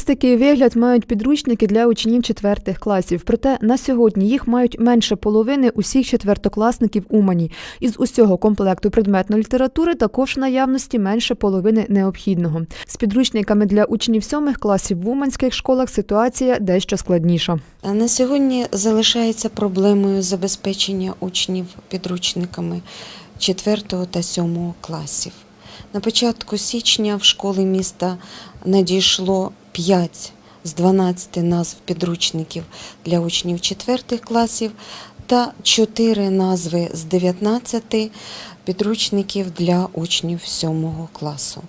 такий вигляд мають підручники для учнів четвертих класів. Проте на сьогодні їх мають менше половини усіх четвертокласників Умані. Із усього комплекту предметної літератури також в наявності менше половини необхідного. З підручниками для учнів сьомих класів в уманських школах ситуація дещо складніша. На сьогодні залишається проблемою забезпечення учнів підручниками 4 та 7 класів. На початку січня в школи міста надійшло 5 з 12 назв підручників для учнів 4 класів та 4 назви з 19 підручників для учнів 7 класу.